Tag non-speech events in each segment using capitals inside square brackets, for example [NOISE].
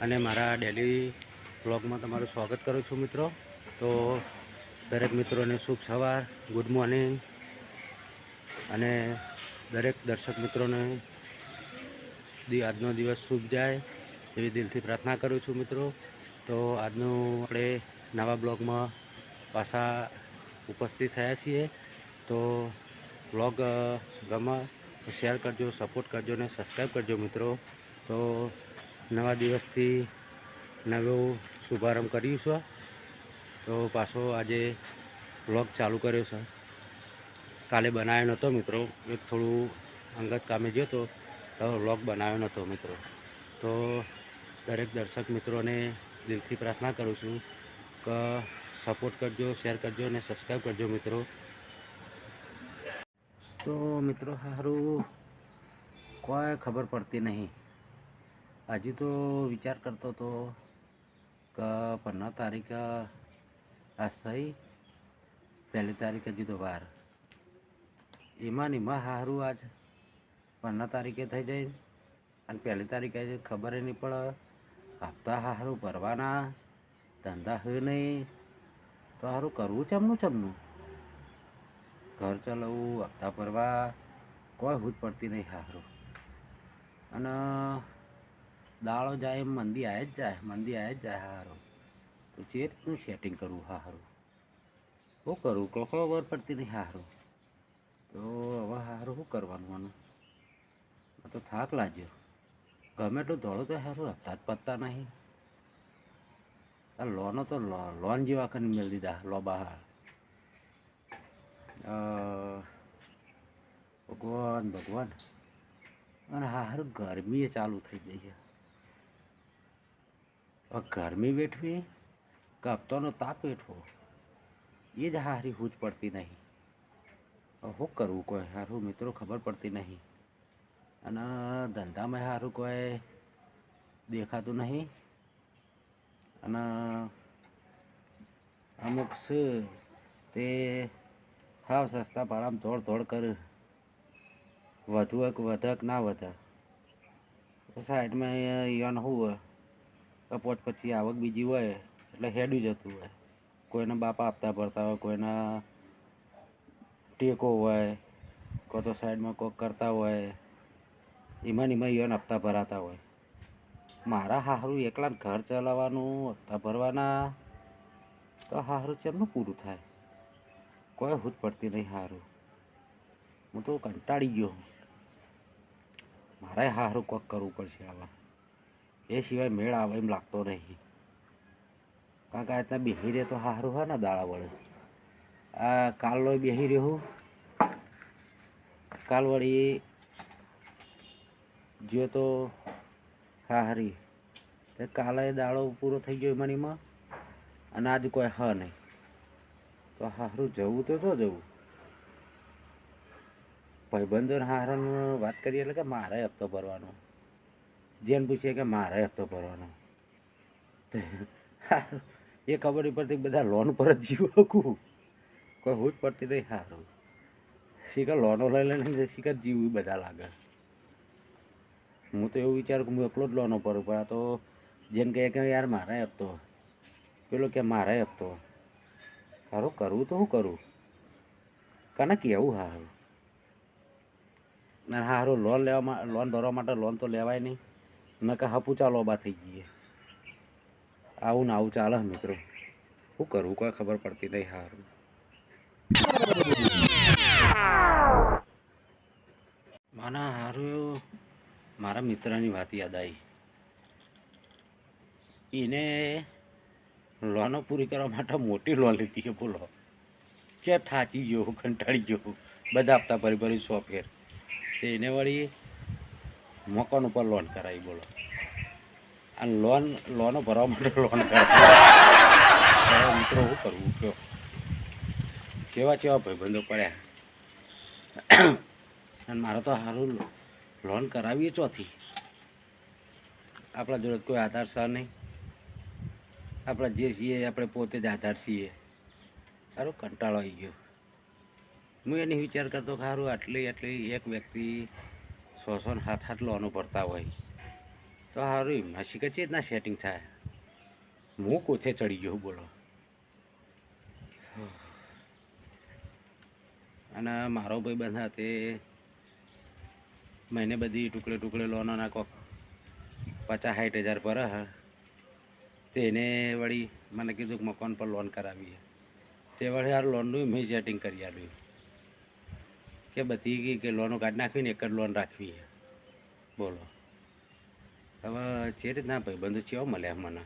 અને મારા ડેલી બ્લોગમાં તમારું સ્વાગત કરું છું મિત્રો. તો દરેક મિત્રોને શુભ સવાર ગુડ મોર્નિંગ અને દરેક દર્શક મિત્રોને આજનો દિવસ શુભ જાય એવી દિલથી પ્રાર્થના કરું છું મિત્રો. તો આજનું આપણે નવા બ્લોગમાં પાછા ઉપસ્થિત થયા છીએ. તો બ્લોગ ગમે શેર કરજો સપોર્ટ કરજો અને સબસ્ક્રાઈબ કરજો મિત્રો. તો નવા દિવસથી નવો શુભારંભ કર્યું છે. તો પાછો આજે બ્લોગ ચાલુ કર્યો છે. કાલે બનાવ્યો નહોતો મિત્રો. એક થોડું અંગત કામે ગયો તો તો વ્લોગ બનાવ્યો નહોતો મિત્રો. તો દરેક દર્શક મિત્રોને દિલથી પ્રાર્થના કરું છું કે સપોર્ટ કરજો શેર કરજો અને સબસ્ક્રાઈબ કરજો મિત્રો. તો મિત્રો સારું કોઈ ખબર પડતી નહીં. હજી તો વિચાર કરતો હતો કે પંદર તારીખ આજ થઈ પહેલી તારીખ હજી તો વાર. એમાં નિમાં હારું આજ. પંદર તારીખે થઈ જાય અને પહેલી તારીખે ખબર નહીં પડે હપ્તા સારું ભરવાના, ધંધા હે નહીં. તો સારું કરવું ચમનું ચમનું ઘર ચલાવવું, હપ્તા ભરવા, કોઈ હૂજ પડતી નહીં સારું અને દાળો જાય એમ મંદી આવે જ જાય, મંદી આવે જ જાય, હારું. તો જે રીતનું સેટિંગ કરવું સારું શું કરવું કોકડો બર પડતી નહીં સારું તો હવે હારું શું કરવાનું આનું? તો થાક લાગ્યો. ગમે એટલું દોડો તો સારું હપ્તા જ પતતા નહીં. આ લોનો તો લોન જેવા કરીને મેળ દીધા, લો બહાર. ભગવાન ભગવાન. અને હારું ગરમી ચાલુ થઈ ગઈ છે. ગરમી વેઠવી કે હપ્તાનો તાપ વેઠવો એ જ હારી હૂજ પડતી નહીં શું કરવું કોઈ સારું મિત્રો ખબર પડતી નહીં અને ધંધામાં સારું કોઈ દેખાતું નહીં અને અમુક છે તે હાવ સસ્તા ભાડામાં દોડ દોડ કર વધુ એક વધક ના વધે સાઈડમાં યન હોય પોચ પછી આવક બીજી હોય, એટલે હેડું જતું હોય. કોઈના બાપા આપતા ભરતા હોય, કોઈના ટેકો હોય, કોઈ તો સાઈડમાં કોક કરતા હોય, એમાં એમાં યન હપ્તા ભરાતા હોય. મારા હારું એકલા ઘર ચલાવવાનું, હપ્તા ભરવાના, તો હારું ચેમનું પૂરું થાય? કોઈ હૂજ પડતી નહીં સારું હું તો કંટાળી ગયો. મારે સારું કોક કરવું પડશે આવા. એ સિવાય મેળ આવે એમ લાગતો નહીં. કારણ કે આ રીતના બેસી રહે તો સારું હોય ને દાળા વડે. આ કાલનો બેસી રહ્યું. કાલ વળી જો તો હારી. કાલે દાડો પૂરો થઈ ગયો મનીમાં અને આજ કોઈ હ નહીં. તો હારું જવું તો શું જવું. ભાઈબંધો હારાનું વાત કરીએ એટલે કે મારે હપ્તો ભરવાનો. જેને પૂછીએ કે મારે હપ્તો ભરવાનો. એ ખબર પડતી બધા લોન પર જ જીવ હકું કોઈ હું જ પડતી નહીં સારું શીખર લોનો લઈ લઈને શીખર જીવું બધા લાગે. હું તો એવું વિચારું કે હું એકલો જ લોનો ભરું, પણ આ તો જેને કહે કે યાર મારે હપ્તો. પેલો કે મારે હપ્તો. સારું કરવું તો હું કરું. કને હારું? ના હારું લોન લેવા લોન ભરવા માટે લોન તો લેવાય નહીં. નકા ચાલો બા થઈ જઈએ. આવું ને આવું ચાલે મિત્રો. શું કરવું કોઈ ખબર પડતી નહીં સારું માના હારું મારા મિત્રની વાત યાદ આવી. એને લોનો પૂરી કરવા માટે મોટી લોન લીધી છે, બોલો. કે થાચી ગયો, કંટાળી ગયો. બધા આપતા ભરી ભરી સો ફેર. એને વળી મકાન ઉપર લોન કરાવી, બોલો. અને લોન લોનો ભરવા માટે લોન કરાવી. મિત્રો શું કરવું, કયો? કેવા કેવા ભાઈબંધો પડ્યા. અને મારે તો સારું લોન કરાવીએ ચોથી. આપણા જોડે કોઈ આધાર સહ નહીં. આપણે જે છીએ આપણે પોતે જ આધાર છીએ. સારું કંટાળો આવી ગયો. હું એને વિચાર કરતો કે સારું આટલી આટલી એક વ્યક્તિ સો સો હાથ હાથ લોનો ભરતા હોય. તો સારું એમના શીખે છે ના સેટિંગ થાય. હું કોથે ચડી ગયો, બોલો. અને મારો ભાઈ બંધ તે મહિને બધી ટુકડે ટુકડે લોનો કોક પચાસ સાઠ હજાર પર તેને વળી મને કીધું મકાન પર લોન કરાવીએ. તે વળી યાર લોનનું મેં સેટિંગ કરી આપ્યું. કે બધી ગઈ કે લોનો કાઢી નાખવીને એક જ લોન રાખવી છે. બોલો. હવે જે રીતના ભાઈબંધો ચેવો મળે મને.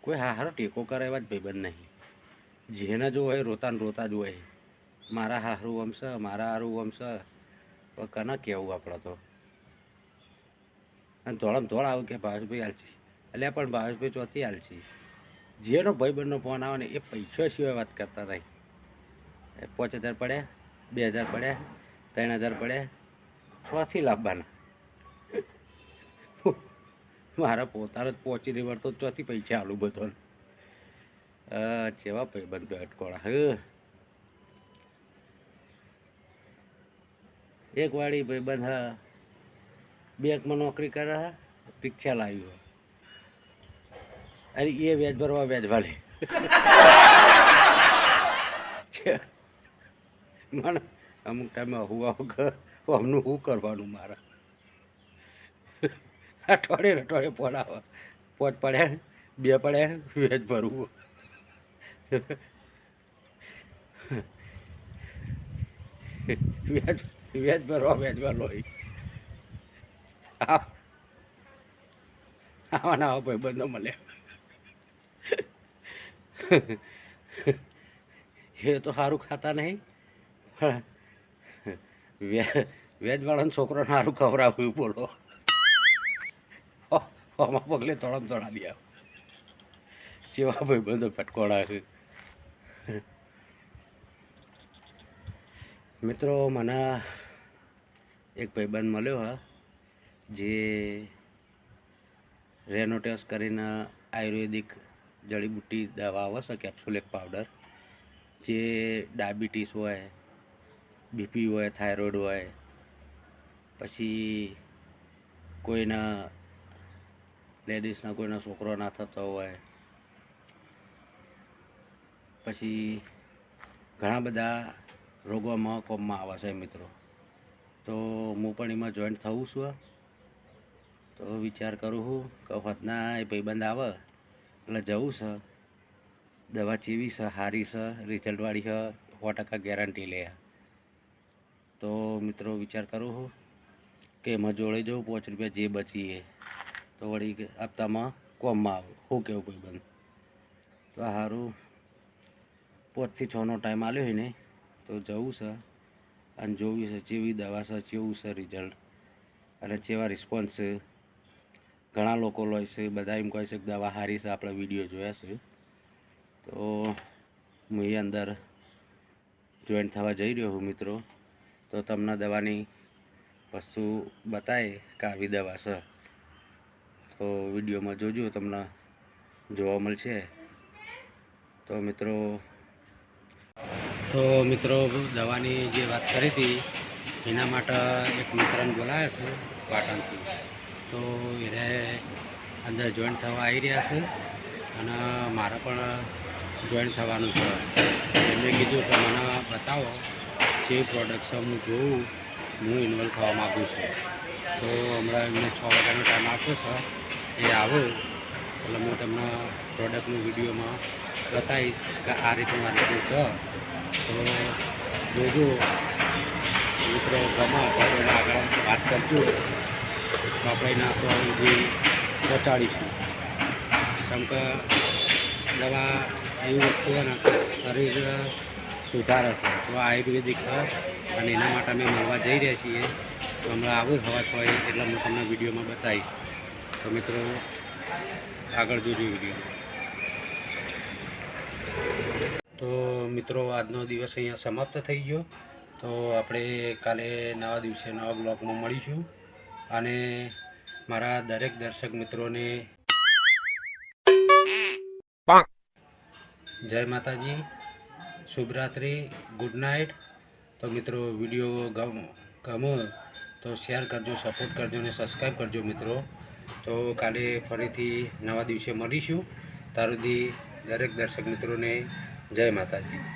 કોઈ હા, હારો ટેકો કરે એવા જ ભાઈબંધ નહીં. જેને જો હોય રોતા ને રોતા જ હોય. મારા હારું વમશે મારા હારું વમશે કને કહેવું આપણે તો? અને ધોળમ ધોળ આવું કે ભાવેશભાઈ હાલશી. એટલે પણ ભાવેશભાઈ ચોથી હાલશી. જેનો ભાઈબંધનો ફોન આવે ને એ પૈસા સિવાય વાત કરતા નહીં. પાંચ હજાર પડ્યા. બે હજાર પડ્યા ત્રણ હજાર પડ્યા છથી લાવવાના. મારા પોતાનો જ પહોંચી નહીં તો ચોથી પૈસા આલુ બધો જેવા ભાઈબંધ અટકોળા. હ. એક વાળી ભાઈબંધ, હા, બેંકમાં નોકરી કરે, હા રિક્ષા લાવ્યું અરે, એ વ્યાજ ભરવા વ્યાજ વાળે [LAUGHS] [LAUGHS] મને અમુક ટાઈમે હું વગર અમનું શું કરવાનું મારા. અઠવાડિયે અઠવાડિયે પડાવે પોચ પડ્યા બે પડ્યા વેજ ભરવું. વ્યાજ વેજ ભરવા, વેજ આવાના આવા. ના ભાઈ બંધો મળ્યા એ તો સારું ખાતા નહીં. પણ વ્યાજવાળાનો છોકરો સારું ખવડાવ્યું, બોલો. આમાં પગલે તળમ તળા દે જેવા ભાઈ બધો ફટકોડા છે. મિત્રો, મને એક ભાઈબંધ મળ્યો, હા, જે રેનોટેસ કરીને આયુર્વેદિક જડીબુટ્ટી દવા આવે છે કેપ્સ્યુલેક પાવડર, જે ડાયાબિટીસ હોય બીપી હોય થાઇરોઇડ હોય, પછી કોઈના લેડીઝના કોઈના છોકરો ના થતો હોય, પછી ઘણા બધા રોગોમાં કોમમાં આવે છે મિત્રો. તો હું પણ એમાં જોઈન્ટ થવું છું તો વિચાર કરું છું કે હોતના એ ભાઈબંધ આવે, એટલે જવું છે. દવા ચીવી છે સારી છે રિઝલ્ટવાળી છે, સો ટકા ગેરંટી લે. મિત્રો વિચાર કરું છું કે એમાં જોડે જવું પાંચ રૂપિયા જે બચીએ, તો વળી હપ્તામાં કોમમાં આવે. શું કેવું બંધ તો આ સારું પાંચથી છનો ટાઈમ આવ્યો હોય ને, તો જવું છે. અને જોવી છે, જેવી દવા છે જેવું છે રિઝલ્ટ અને જેવા રિસ્પોન્સ છે, ઘણા લોકો લો છે, બધા એમ કહે છે કે દવા સારી છે, આપણે વીડિયો જોયા છે. તો હું એ અંદર જોઈન્ટ થવા જઈ રહ્યો છું, મિત્રો. તો તમને દવાની વસ્તુ બતાવે કે આવી દવા છે. તો વિડીયોમાં જોજો, તમને જોવા મળશે. તો મિત્રો તો મિત્રો, દવાની જે વાત કરી હતી, એના માટે એક મિત્રને બોલાવ્યા છે પાટણથી. તો એને અંદર જોઈન્ટ થવા આવી રહ્યા છે અને મારે પણ જોઈન્ટ થવાનું છે. એમને કીધું કે મને બતાવો જે પ્રોડક્ટ હું જોઉં, હું ઇન્વોલ્વ થવા માગું છું. તો હમણાં એમને છ વાગ્યાનો ટાઈમ આપ્યો છે. એ આવે. એટલે હું તમને પ્રોડક્ટનું વિડીયોમાં બતાવીશ કે આ રીતે મારી રીતનું છે. તો જોજો. મિત્રો, ગમે આગળ વાત કરજો તો આપણે એના સુધી પહોંચાડીશું. કેમ કે દવા એવી વસ્તુ હોય ને શરીર સુધારે છે. તો આયુર્વેદિક છે અને એના માટે અમે મળવા જઈ રહ્યા છીએ. તો હમણાં આવું હવા છો એટલે હું તમને વિડીયોમાં બતાવીશ. તો મિત્રો આગળ જોજો વીડિયો. તો મિત્રો આજનો દિવસ અહીંયા સમાપ્ત થઈ ગયો. તો આપણે કાલે નવા દિવસે નવા બ્લોગમાં મળીશું. અને મારા દરેક દર્શક મિત્રોને જય માતાજી. શુભરાત્રિ ગુડ નાઇટ. તો મિત્રો, વીડિયો ગમ તો શેર કરજો, સપોર્ટ કરજો અને સબસ્ક્રાઈબ કરજો મિત્રો. તો કાલે ફરીથી નવા દિવસે મળીશું. તારુદી દરેક દર્શક મિત્રોને જય માતાજી.